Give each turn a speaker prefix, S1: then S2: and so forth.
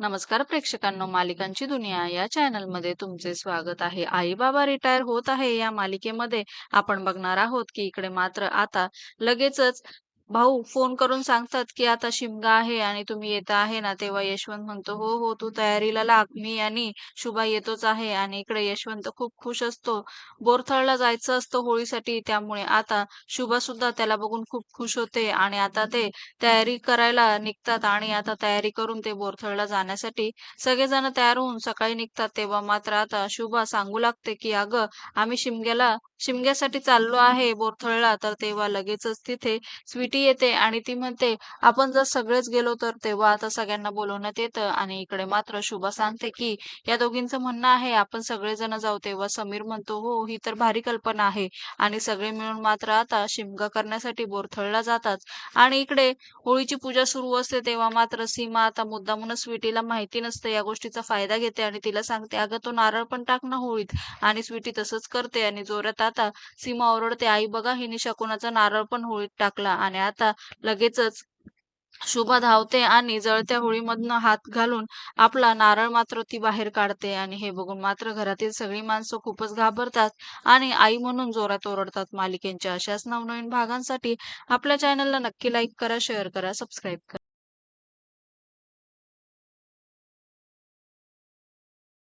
S1: नमस्कार प्रेक्षकांनो मालिकांची दुनिया या चॅनलमध्ये तुमचे स्वागत आहे. आई बाबा रिटायर होत आहे या मालिकेमध्ये आपण बघणार आहोत की इकडे मात्र आता लगेचच भाऊ फोन करून सांगतात की आता शिमगा आहे आणि तुम्ही येत आहे ना तेव्हा यशवंत म्हणतो हो हो तू तयारीला लाग मी आणि शुभा येतोच आहे आणि इकडे यशवंत खूप खुश असतो. बोरथळला जायचं असतं होळीसाठी त्यामुळे आता शुभा सुद्धा त्याला बघून खूप खुश होते आणि आता ते तयारी करायला निघतात आणि आता तयारी करून ते बोरथळला जाण्यासाठी सगळेजण तयार होऊन सकाळी निघतात. तेव्हा मात्र आता शुभा सांगू लागते की अगं आम्ही शिमग्याला शिमग्यासाठी चाललो आहे बोरथळला. तर तेव्हा लगेचच तिथे स्वीटी ती येते आणि ती म्हणते आपण जर सगळेच गेलो तर तेव्हा आता सगळ्यांना बोलवण्यात येतं आणि इकडे मात्र शुभा सांगते की या दोघींचं म्हणणं आहे आपण सगळेजण जाऊ तेव्हा समीर म्हणतो हो ही तर भारी कल्पना आहे आणि सगळे मिळून मात्र आता शिमगा करण्यासाठी बोरथळला जातात आणि इकडे होळीची पूजा सुरू असते तेव्हा मात्र सीमा आता मुद्दामूनच स्वीटीला माहिती नसते या गोष्टीचा फायदा घेते आणि तिला सांगते अगं तो नारळ पण टाक ना होळीत आणि स्वीटी तसंच करते आणि जोरात आता सीमा ओरडते आई बघा हिने शकुनाचा नारळ पण होळीत टाकला आणि आता लगेचच शुभा धावते आणि जळत्या होळीमधनं हात घालून आपला नारळ मात्र ती बाहेर काढते आणि हे बघून मात्र घरातील सगळी माणसं खूपच घाबरतात आणि आई म्हणून जोरात ओरडतात मालिकेंच्या अशाच नवनवीन भागांसाठी आपल्या चॅनलला नक्की लाईक करा शेअर करा सबस्क्राईब करा.